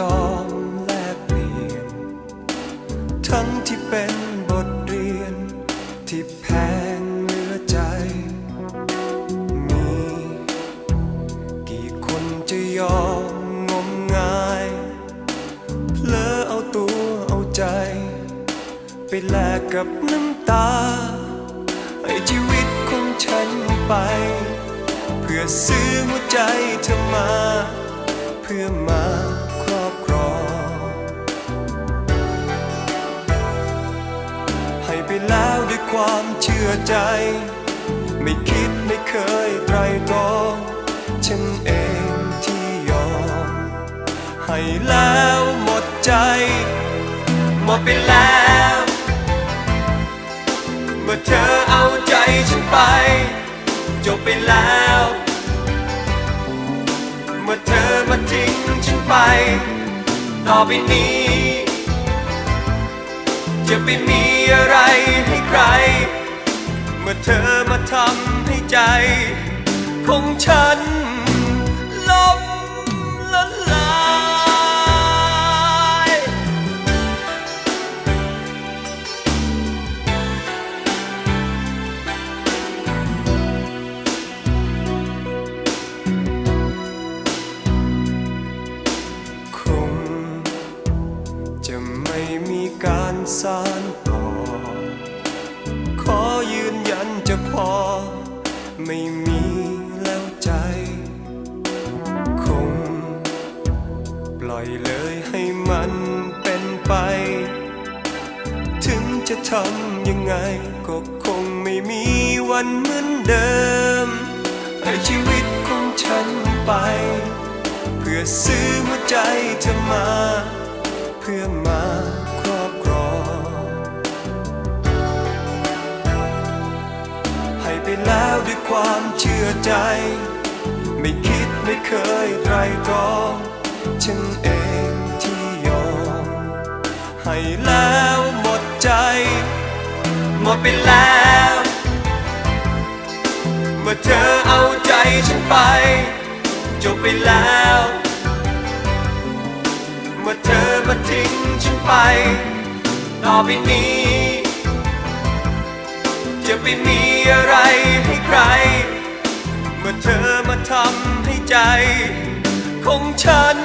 ยอมแลกเปลี่ยน ทั้งที่เป็นบทเรียน ที่แพงเหลือใจ มีกี่คนจะยอมงมงายเพลอเอาตัวเอาใจ ไปแลกกับน้ำตาให้ชีวิตของฉันไป เพื่อซื้อหัวใจเธอมา เพื่อมา ความเชื่อใจ ไม่คิดไม่เคยไตรตรองฉันเองที่ยอม ให้แล้วหมดใจ หมดไปแล้ว เมื่อเธอเอาใจฉันไป จบไปแล้ว เมื่อเธอมาทิ้งฉันไป ต่อไปนี้ จะไปมีอะไรให้ใคร เมื่อเธอมาทำให้ใจ ของฉัน จะพอ ไม่มีแล้วใจ คง ปล่อยเลยให้มันเป็นไป ถึงจะทำยังไง ก็คงไม่มีวันเหมือนเดิมให้ชีวิตของฉันไป เพื่อซื้อหัวใจเธอมา เพื่อมา ความเชื่อใจ ไม่คิดไม่เคยไตรตรองฉันเองที่ยอมให้แล้วหมดใจ หมดไปแล้ว เมื่อเธอเอาใจฉันไป จบไปแล้ว เมื่อเธอมาทิ้งฉันไป ต่อไปนี้ จะไปมีอะไรให้ใคร เมื่อเธอมาทำให้ใจ ของฉัน